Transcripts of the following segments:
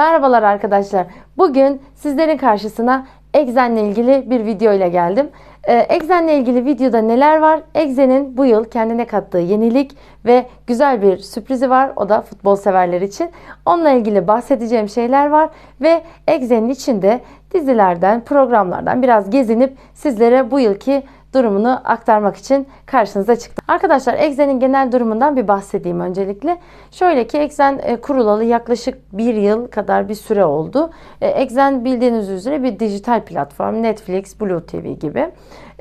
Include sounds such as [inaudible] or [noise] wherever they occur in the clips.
Merhabalar arkadaşlar. Bugün sizlerin karşısına Exen'le ilgili bir video ile geldim. Ee, Exen'le ilgili videoda neler var? Exen'in bu yıl kendine kattığı yenilik ve güzel bir sürprizi var. O da futbol severler için. Onunla ilgili bahsedeceğim şeyler var ve Exen'in içinde dizilerden, programlardan biraz gezinip sizlere bu yılki durumunu aktarmak için karşınıza çıktım. Arkadaşlar Exen'in genel durumundan bir bahsedeyim öncelikle. Şöyle ki Exen e, kurulalı yaklaşık bir yıl kadar bir süre oldu. Exen bildiğiniz üzere bir dijital platform. Netflix, Blue TV gibi.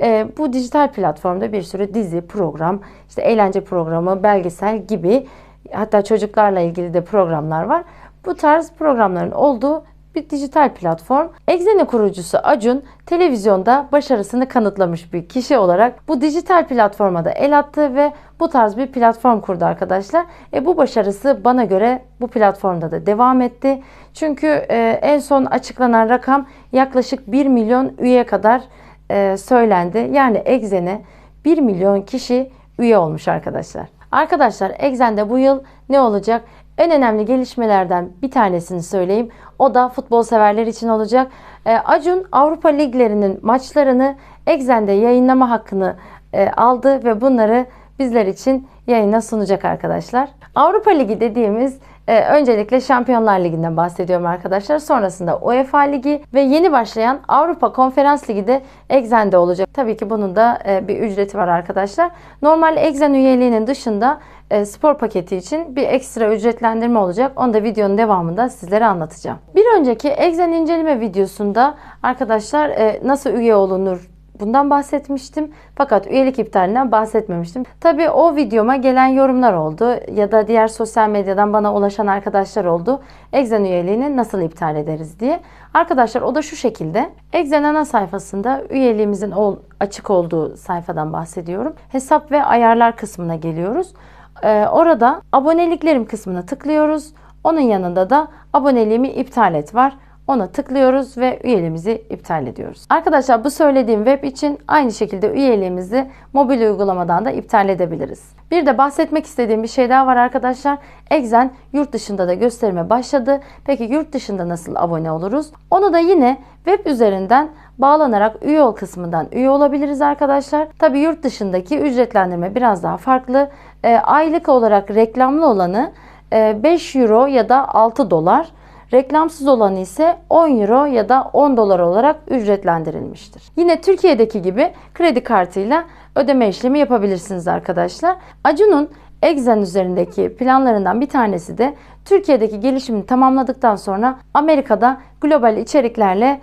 E, bu dijital platformda bir sürü dizi, program, işte eğlence programı, belgesel gibi hatta çocuklarla ilgili de programlar var. Bu tarz programların olduğu bir dijital platform. Exen'in kurucusu Acun televizyonda başarısını kanıtlamış bir kişi olarak bu dijital platforma da el attı ve bu tarz bir platform kurdu arkadaşlar. E, bu başarısı bana göre bu platformda da devam etti. Çünkü e, en son açıklanan rakam yaklaşık 1 milyon üye kadar e, söylendi. Yani Exen'e 1 milyon kişi üye olmuş arkadaşlar. Arkadaşlar Exen'de bu yıl ne olacak? En önemli gelişmelerden bir tanesini söyleyeyim. O da futbol severler için olacak. E, Acun Avrupa liglerinin maçlarını Exen'de yayınlama hakkını e, aldı ve bunları bizler için yayına sunacak arkadaşlar. Avrupa Ligi dediğimiz e, öncelikle Şampiyonlar Ligi'nden bahsediyorum arkadaşlar. Sonrasında UEFA Ligi ve yeni başlayan Avrupa Konferans Ligi de Exen'de olacak. Tabii ki bunun da e, bir ücreti var arkadaşlar. Normal Exen üyeliğinin dışında e, spor paketi için bir ekstra ücretlendirme olacak. Onu da videonun devamında sizlere anlatacağım. Bir önceki Exen inceleme videosunda arkadaşlar e, nasıl üye olunur Bundan bahsetmiştim fakat üyelik iptalinden bahsetmemiştim. Tabi o videoma gelen yorumlar oldu ya da diğer sosyal medyadan bana ulaşan arkadaşlar oldu. Exen üyeliğini nasıl iptal ederiz diye. Arkadaşlar o da şu şekilde. Exen ana sayfasında üyeliğimizin açık olduğu sayfadan bahsediyorum. Hesap ve ayarlar kısmına geliyoruz. Ee, orada aboneliklerim kısmına tıklıyoruz. Onun yanında da aboneliğimi iptal et var. Ona tıklıyoruz ve üyeliğimizi iptal ediyoruz. Arkadaşlar bu söylediğim web için aynı şekilde üyeliğimizi mobil uygulamadan da iptal edebiliriz. Bir de bahsetmek istediğim bir şey daha var arkadaşlar. Exen yurt dışında da gösterime başladı. Peki yurt dışında nasıl abone oluruz? Onu da yine web üzerinden bağlanarak üye ol kısmından üye olabiliriz arkadaşlar. Tabi yurt dışındaki ücretlendirme biraz daha farklı. E, aylık olarak reklamlı olanı e, 5 euro ya da 6 dolar. Reklamsız olanı ise 10 euro ya da 10 dolar olarak ücretlendirilmiştir. Yine Türkiye'deki gibi kredi kartıyla ödeme işlemi yapabilirsiniz arkadaşlar. Acun'un Exen üzerindeki planlarından bir tanesi de Türkiye'deki gelişimini tamamladıktan sonra Amerika'da global içeriklerle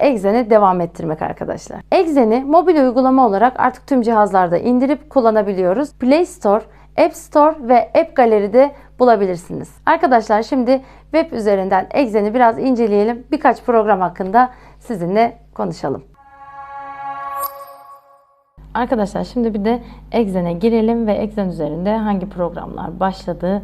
Exen'i devam ettirmek arkadaşlar. Exen'i mobil uygulama olarak artık tüm cihazlarda indirip kullanabiliyoruz. Play Store, App Store ve App Gallery'de bulabilirsiniz. Arkadaşlar şimdi web üzerinden Exen'i biraz inceleyelim. Birkaç program hakkında sizinle konuşalım. Arkadaşlar şimdi bir de Exen'e girelim ve Exen üzerinde hangi programlar başladı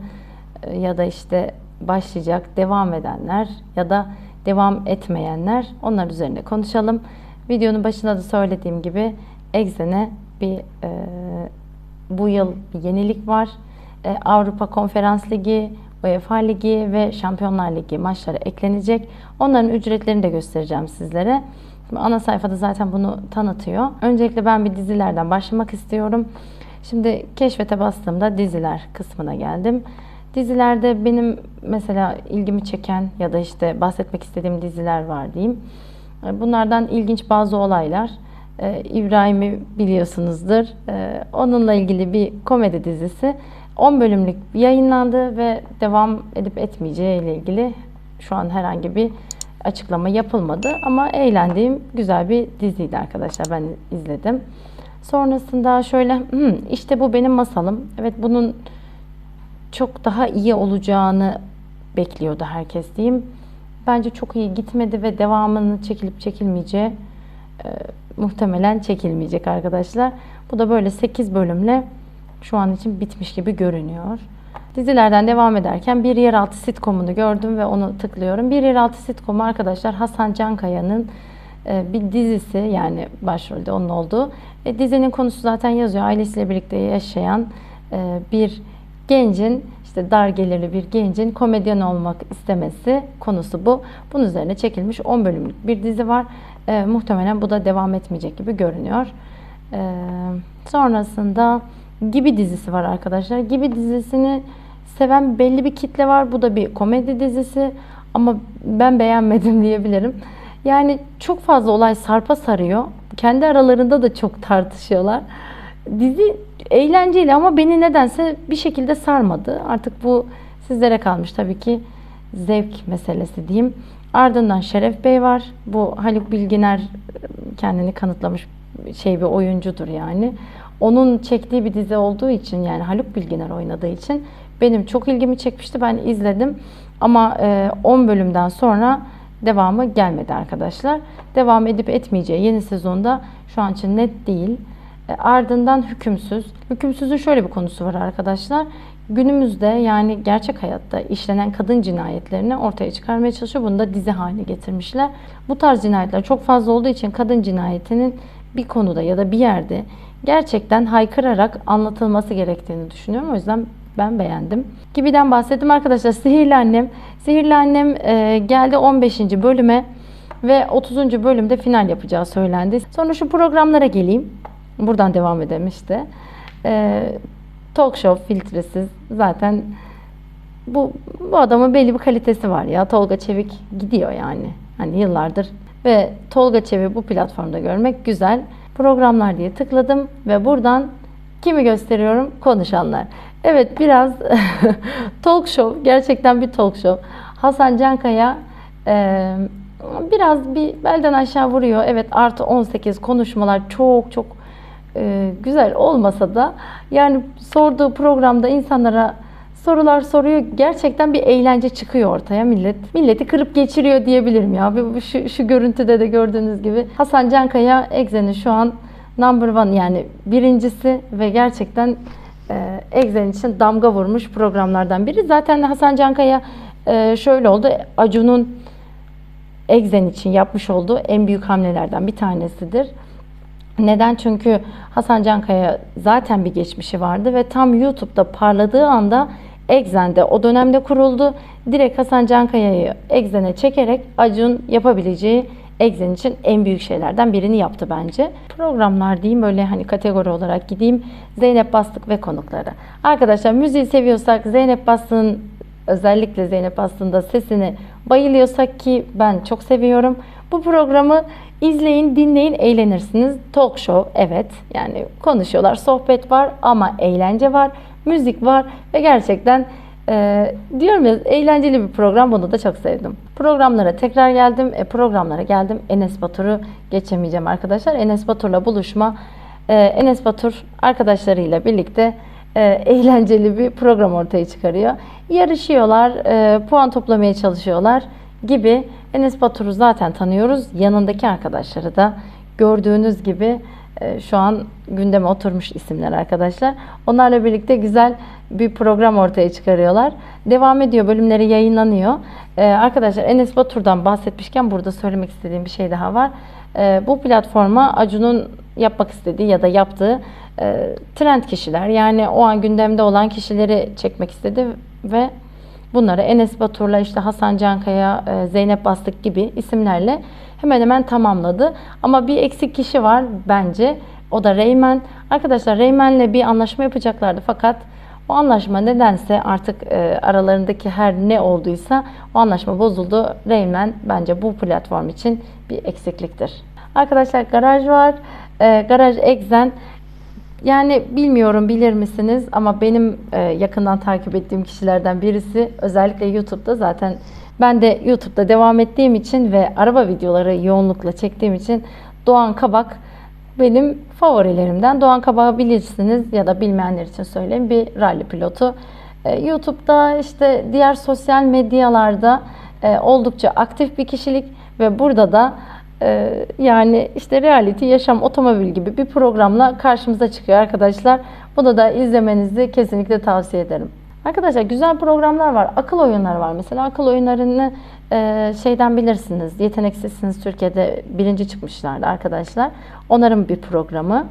e, ya da işte başlayacak, devam edenler ya da devam etmeyenler onlar üzerinde konuşalım. Videonun başında da söylediğim gibi Exen'e bir e, bu yıl bir yenilik var. E, Avrupa Konferans Ligi, UEFA Ligi ve Şampiyonlar Ligi maçları eklenecek. Onların ücretlerini de göstereceğim sizlere. Şimdi ana sayfada zaten bunu tanıtıyor. Öncelikle ben bir dizilerden başlamak istiyorum. Şimdi keşfete bastığımda diziler kısmına geldim. Dizilerde benim mesela ilgimi çeken ya da işte bahsetmek istediğim diziler var diyeyim. E, bunlardan ilginç bazı olaylar. Ee, İbrahim'i biliyorsunuzdur. Onunla ilgili bir komedi dizisi. 10 bölümlük yayınlandı ve devam edip etmeyeceği ile ilgili şu an herhangi bir açıklama yapılmadı. Ama eğlendiğim güzel bir diziydi arkadaşlar. Ben izledim. Sonrasında şöyle hmm, işte bu benim masalım. Evet bunun çok daha iyi olacağını bekliyordu herkes diyeyim. Bence çok iyi gitmedi ve devamını çekilip çekilmeyeceği e, muhtemelen çekilmeyecek arkadaşlar. Bu da böyle 8 bölümle şu an için bitmiş gibi görünüyor. Dizilerden devam ederken bir yeraltı sitcomunu gördüm ve onu tıklıyorum. Bir yeraltı sitcomu arkadaşlar Hasan Cankaya'nın e, bir dizisi yani başrolde onun olduğu. E, dizinin konusu zaten yazıyor. Ailesiyle birlikte yaşayan e, bir gencin işte dar gelirli bir gencin komedyen olmak istemesi konusu bu. Bunun üzerine çekilmiş 10 bölümlük bir dizi var. E, muhtemelen bu da devam etmeyecek gibi görünüyor. E, sonrasında Gibi dizisi var arkadaşlar. Gibi dizisini seven belli bir kitle var. Bu da bir komedi dizisi ama ben beğenmedim [laughs] diyebilirim. Yani çok fazla olay sarpa sarıyor. Kendi aralarında da çok tartışıyorlar. Dizi eğlenceli ama beni nedense bir şekilde sarmadı. Artık bu sizlere kalmış tabii ki zevk meselesi diyeyim. Ardından Şeref Bey var. Bu Haluk Bilginer kendini kanıtlamış şey bir oyuncudur yani. Onun çektiği bir dizi olduğu için yani Haluk Bilginer oynadığı için benim çok ilgimi çekmişti. Ben izledim ama 10 bölümden sonra devamı gelmedi arkadaşlar. Devam edip etmeyeceği yeni sezonda şu an için net değil. E, ardından hükümsüz. Hükümsüzün şöyle bir konusu var arkadaşlar. Günümüzde yani gerçek hayatta işlenen kadın cinayetlerini ortaya çıkarmaya çalışıyor. Bunu da dizi haline getirmişler. Bu tarz cinayetler çok fazla olduğu için kadın cinayetinin bir konuda ya da bir yerde gerçekten haykırarak anlatılması gerektiğini düşünüyorum. O yüzden ben beğendim. Gibiden bahsettim arkadaşlar. Sihirli Annem. Sihirli Annem e, geldi 15. bölüme ve 30. bölümde final yapacağı söylendi. Sonra şu programlara geleyim. Buradan devam edelim işte. Talk show filtresiz. Zaten bu, bu adamın belli bir kalitesi var ya. Tolga Çevik gidiyor yani. Hani yıllardır. Ve Tolga Çevik bu platformda görmek güzel. Programlar diye tıkladım ve buradan kimi gösteriyorum? Konuşanlar. Evet biraz [laughs] talk show. Gerçekten bir talk show. Hasan Cankaya e, biraz bir belden aşağı vuruyor. Evet artı 18 konuşmalar çok çok e, güzel olmasa da yani sorduğu programda insanlara sorular soruyor. Gerçekten bir eğlence çıkıyor ortaya millet. Milleti kırıp geçiriyor diyebilirim ya. Şu, şu görüntüde de gördüğünüz gibi Hasan Cankaya Exe'nin şu an number one yani birincisi ve gerçekten e, Exen için damga vurmuş programlardan biri. Zaten Hasan Cankaya e, şöyle oldu. Acun'un Exen için yapmış olduğu en büyük hamlelerden bir tanesidir. Neden? Çünkü Hasan Cankaya zaten bir geçmişi vardı ve tam YouTube'da parladığı anda Exen'de o dönemde kuruldu. Direkt Hasan Cankaya'yı Exen'e çekerek Acun yapabileceği Exen için en büyük şeylerden birini yaptı bence. Programlar diyeyim böyle hani kategori olarak gideyim. Zeynep Bastık ve konukları. Arkadaşlar müziği seviyorsak Zeynep Bastık'ın özellikle Zeynep Bastık'ın da sesini bayılıyorsak ki ben çok seviyorum. Bu programı izleyin, dinleyin, eğlenirsiniz. Talk show evet yani konuşuyorlar, sohbet var ama eğlence var, müzik var ve gerçekten ee, diyorum ya eğlenceli bir program bunu da çok sevdim. Programlara tekrar geldim. E, programlara geldim. Enes Batur'u geçemeyeceğim arkadaşlar. Enes Batur'la buluşma. E, Enes Batur arkadaşlarıyla birlikte e, [laughs] eğlenceli bir program ortaya çıkarıyor. Yarışıyorlar, e, puan toplamaya çalışıyorlar gibi. Enes Batur'u zaten tanıyoruz. Yanındaki arkadaşları da gördüğünüz gibi e, şu an gündeme oturmuş isimler arkadaşlar. Onlarla birlikte güzel bir program ortaya çıkarıyorlar. Devam ediyor, bölümleri yayınlanıyor. Ee, arkadaşlar Enes Batur'dan bahsetmişken burada söylemek istediğim bir şey daha var. Ee, bu platforma Acun'un yapmak istediği ya da yaptığı e, trend kişiler yani o an gündemde olan kişileri çekmek istedi ve bunları Enes Batur'la işte Hasan Cankaya, e, Zeynep Bastık gibi isimlerle hemen hemen tamamladı. Ama bir eksik kişi var bence. O da Reymen. Arkadaşlar Reymen'le bir anlaşma yapacaklardı fakat o anlaşma nedense artık e, aralarındaki her ne olduysa o anlaşma bozuldu. Rayman bence bu platform için bir eksikliktir. Arkadaşlar garaj var. E, garaj Exen yani bilmiyorum bilir misiniz ama benim e, yakından takip ettiğim kişilerden birisi özellikle YouTube'da zaten ben de YouTube'da devam ettiğim için ve araba videoları yoğunlukla çektiğim için Doğan Kabak benim favorilerimden. Doğan Kabak'ı bilirsiniz ya da bilmeyenler için söyleyeyim bir rally pilotu. Ee, YouTube'da işte diğer sosyal medyalarda e, oldukça aktif bir kişilik ve burada da e, yani işte reality yaşam otomobil gibi bir programla karşımıza çıkıyor arkadaşlar. Bunu da izlemenizi kesinlikle tavsiye ederim. Arkadaşlar güzel programlar var. Akıl oyunları var mesela. Akıl oyunlarını e, şeyden bilirsiniz. Yeteneksizsiniz Türkiye'de birinci çıkmışlardı arkadaşlar. Onların bir programı.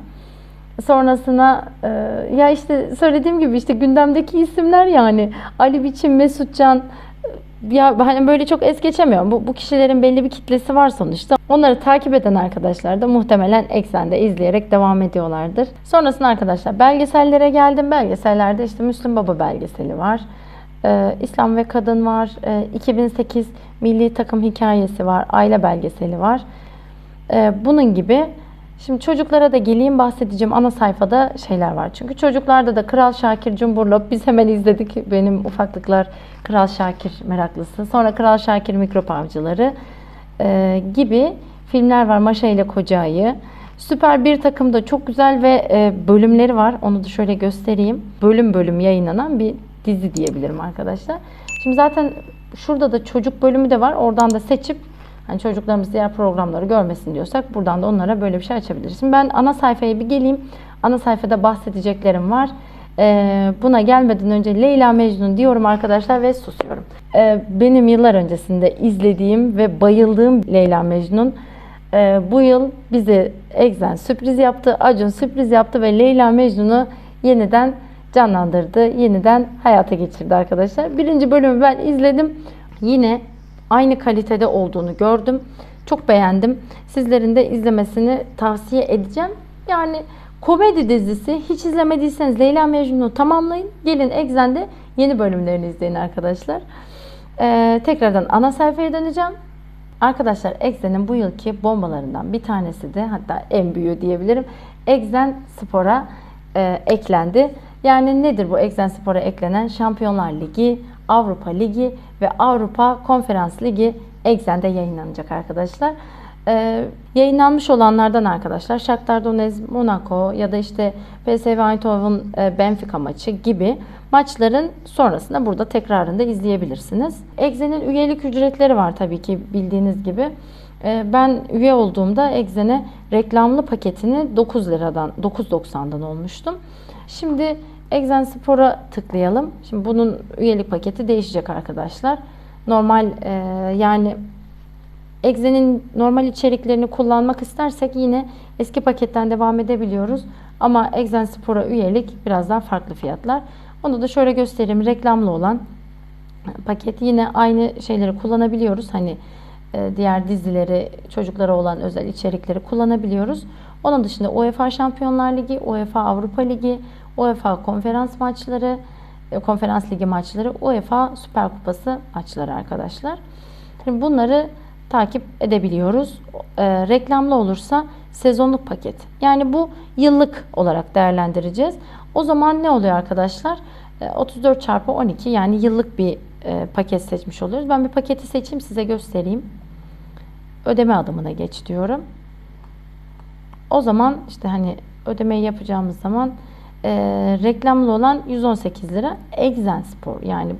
Sonrasına e, ya işte söylediğim gibi işte gündemdeki isimler yani Ali Biçim, Mesutcan ya hani böyle çok es geçemiyorum. Bu, bu kişilerin belli bir kitlesi var sonuçta. Onları takip eden arkadaşlar da muhtemelen Eksen'de izleyerek devam ediyorlardır. Sonrasında arkadaşlar belgesellere geldim. Belgesellerde işte Müslüm Baba belgeseli var. Ee, İslam ve Kadın var. Ee, 2008 Milli Takım Hikayesi var. Aile belgeseli var. Ee, bunun gibi Şimdi çocuklara da geleyim bahsedeceğim. Ana sayfada şeyler var. Çünkü çocuklarda da Kral Şakir Cumburlop biz hemen izledik. Benim ufaklıklar Kral Şakir meraklısı. Sonra Kral Şakir Mikrop Avcıları e, gibi filmler var. Maşa ile Koca Ayı. Süper bir takımda çok güzel ve e, bölümleri var. Onu da şöyle göstereyim. Bölüm bölüm yayınlanan bir dizi diyebilirim arkadaşlar. Şimdi zaten şurada da çocuk bölümü de var. Oradan da seçip Hani çocuklarımız diğer programları görmesin diyorsak buradan da onlara böyle bir şey açabiliriz. Şimdi ben ana sayfaya bir geleyim. Ana sayfada bahsedeceklerim var. Ee, buna gelmeden önce Leyla Mecnun diyorum arkadaşlar ve susuyorum. Ee, benim yıllar öncesinde izlediğim ve bayıldığım Leyla Mecnun e, bu yıl bize Egzen sürpriz yaptı, Acun sürpriz yaptı ve Leyla Mecnun'u yeniden canlandırdı, yeniden hayata geçirdi arkadaşlar. Birinci bölümü ben izledim. Yine aynı kalitede olduğunu gördüm. Çok beğendim. Sizlerin de izlemesini tavsiye edeceğim. Yani komedi dizisi hiç izlemediyseniz Leyla Mecnun'u tamamlayın. Gelin Exxen'de yeni bölümlerini izleyin arkadaşlar. Ee, tekrardan ana sayfaya döneceğim. Arkadaşlar Exxen'in bu yılki bombalarından bir tanesi de hatta en büyüğü diyebilirim. Exxen Spor'a e, eklendi. Yani nedir bu Exxen Spor'a eklenen? Şampiyonlar Ligi, Avrupa Ligi ve Avrupa Konferans Ligi Exxen'de yayınlanacak arkadaşlar. Ee, yayınlanmış olanlardan arkadaşlar Shakhtar Donetsk, Monaco ya da işte PSV Eindhoven e, Benfica maçı gibi maçların sonrasında burada tekrarında izleyebilirsiniz. Exxen'in üyelik ücretleri var tabii ki bildiğiniz gibi. Ee, ben üye olduğumda Exxen'e reklamlı paketini 9 liradan 9.90'dan olmuştum. Şimdi Exen Spor'a tıklayalım. Şimdi bunun üyelik paketi değişecek arkadaşlar. Normal e, yani Exen'in normal içeriklerini kullanmak istersek yine eski paketten devam edebiliyoruz. Ama Exen Spor'a üyelik biraz daha farklı fiyatlar. Onu da şöyle göstereyim. Reklamlı olan paket yine aynı şeyleri kullanabiliyoruz. Hani e, diğer dizileri, çocuklara olan özel içerikleri kullanabiliyoruz. Onun dışında UEFA Şampiyonlar Ligi, UEFA Avrupa Ligi, UEFA konferans maçları, e, konferans ligi maçları, UEFA Süper Kupası maçları arkadaşlar. Şimdi bunları takip edebiliyoruz. E, reklamlı olursa sezonluk paket. Yani bu yıllık olarak değerlendireceğiz. O zaman ne oluyor arkadaşlar? E, 34 çarpı 12 yani yıllık bir e, paket seçmiş oluyoruz. Ben bir paketi seçeyim size göstereyim. Ödeme adımına geç diyorum. O zaman işte hani ödemeyi yapacağımız zaman e, reklamlı olan 118 lira Exen Spor yani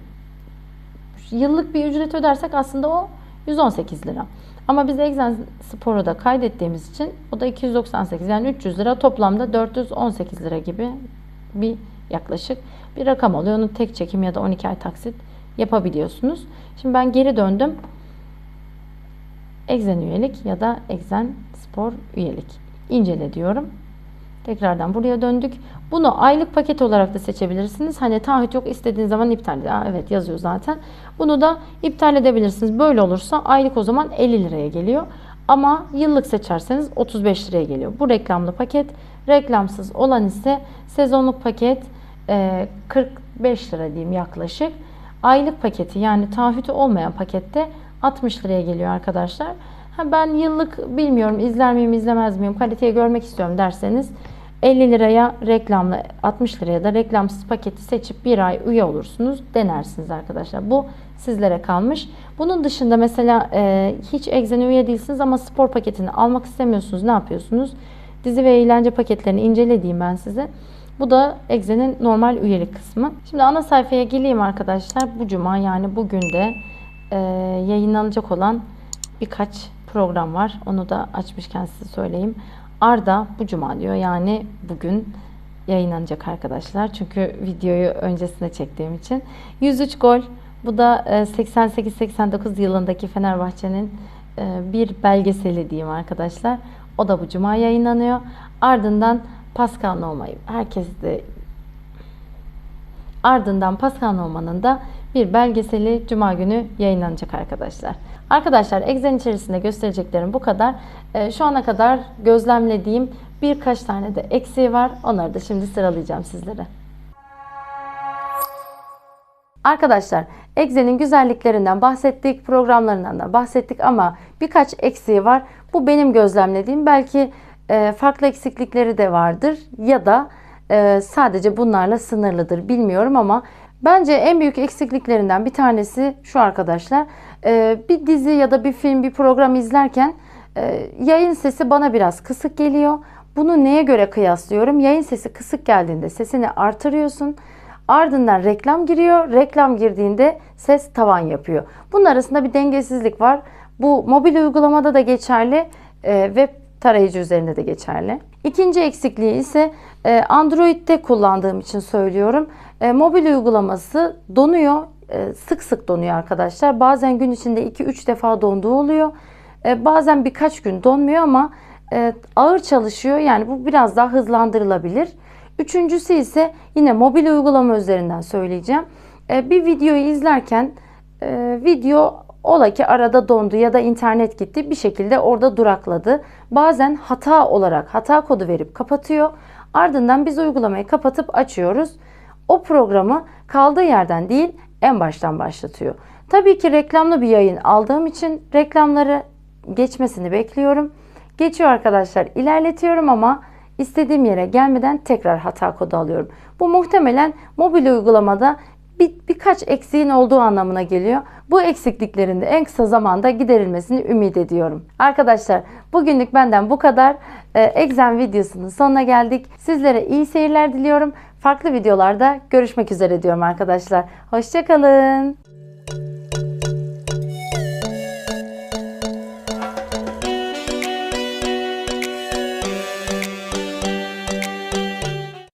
yıllık bir ücret ödersek aslında o 118 lira. Ama biz Exen Spor'u da kaydettiğimiz için o da 298 yani 300 lira toplamda 418 lira gibi bir yaklaşık bir rakam oluyor. Onu tek çekim ya da 12 ay taksit yapabiliyorsunuz. Şimdi ben geri döndüm. Exen üyelik ya da Exen Spor üyelik. İncele diyorum. Tekrardan buraya döndük. Bunu aylık paket olarak da seçebilirsiniz. Hani taahhüt yok istediğiniz zaman iptal edin. Evet yazıyor zaten. Bunu da iptal edebilirsiniz. Böyle olursa aylık o zaman 50 liraya geliyor. Ama yıllık seçerseniz 35 liraya geliyor. Bu reklamlı paket. Reklamsız olan ise sezonluk paket 45 lira diyeyim yaklaşık. Aylık paketi yani taahhütü olmayan pakette 60 liraya geliyor arkadaşlar. Ha ben yıllık bilmiyorum izler miyim izlemez miyim kaliteyi görmek istiyorum derseniz 50 liraya reklamlı 60 liraya da reklamsız paketi seçip bir ay üye olursunuz. Denersiniz arkadaşlar. Bu sizlere kalmış. Bunun dışında mesela e, hiç Exxen'e üye değilsiniz ama spor paketini almak istemiyorsunuz. Ne yapıyorsunuz? Dizi ve eğlence paketlerini incelediğim ben size. Bu da Exxen'in normal üyelik kısmı. Şimdi ana sayfaya geleyim arkadaşlar. Bu cuma yani bugün de e, yayınlanacak olan birkaç program var. Onu da açmışken size söyleyeyim. Arda bu cuma diyor. Yani bugün yayınlanacak arkadaşlar. Çünkü videoyu öncesinde çektiğim için. 103 gol. Bu da 88-89 yılındaki Fenerbahçe'nin bir belgeseli diyeyim arkadaşlar. O da bu cuma yayınlanıyor. Ardından Pascal Nohma'yı herkes de Ardından Pascal Nohma'nın da bir belgeseli Cuma günü yayınlanacak arkadaşlar. Arkadaşlar Exen içerisinde göstereceklerim bu kadar. Ee, şu ana kadar gözlemlediğim birkaç tane de eksiği var. Onları da şimdi sıralayacağım sizlere. Arkadaşlar Exe'nin güzelliklerinden bahsettik, programlarından da bahsettik ama birkaç eksiği var. Bu benim gözlemlediğim. Belki e, farklı eksiklikleri de vardır ya da e, sadece bunlarla sınırlıdır bilmiyorum ama bence en büyük eksikliklerinden bir tanesi şu arkadaşlar. E, bir dizi ya da bir film, bir program izlerken e, yayın sesi bana biraz kısık geliyor. Bunu neye göre kıyaslıyorum? Yayın sesi kısık geldiğinde sesini artırıyorsun. Ardından reklam giriyor. Reklam girdiğinde ses tavan yapıyor. Bunun arasında bir dengesizlik var. Bu mobil uygulamada da geçerli, e, web tarayıcı üzerinde de geçerli. İkinci eksikliği ise e, Android'de kullandığım için söylüyorum. E, mobil uygulaması donuyor. E, sık sık donuyor arkadaşlar. Bazen gün içinde 2-3 defa donduğu oluyor. Bazen birkaç gün donmuyor ama ağır çalışıyor. Yani bu biraz daha hızlandırılabilir. Üçüncüsü ise yine mobil uygulama üzerinden söyleyeceğim. Bir videoyu izlerken video ola ki arada dondu ya da internet gitti bir şekilde orada durakladı. Bazen hata olarak hata kodu verip kapatıyor. Ardından biz uygulamayı kapatıp açıyoruz. O programı kaldığı yerden değil en baştan başlatıyor. Tabii ki reklamlı bir yayın aldığım için reklamları geçmesini bekliyorum. Geçiyor arkadaşlar ilerletiyorum ama istediğim yere gelmeden tekrar hata kodu alıyorum. Bu muhtemelen mobil uygulamada bir, birkaç eksiğin olduğu anlamına geliyor. Bu eksikliklerin de en kısa zamanda giderilmesini ümit ediyorum. Arkadaşlar bugünlük benden bu kadar. Ee, Exam videosunun sonuna geldik. Sizlere iyi seyirler diliyorum. Farklı videolarda görüşmek üzere diyorum arkadaşlar. Hoşçakalın.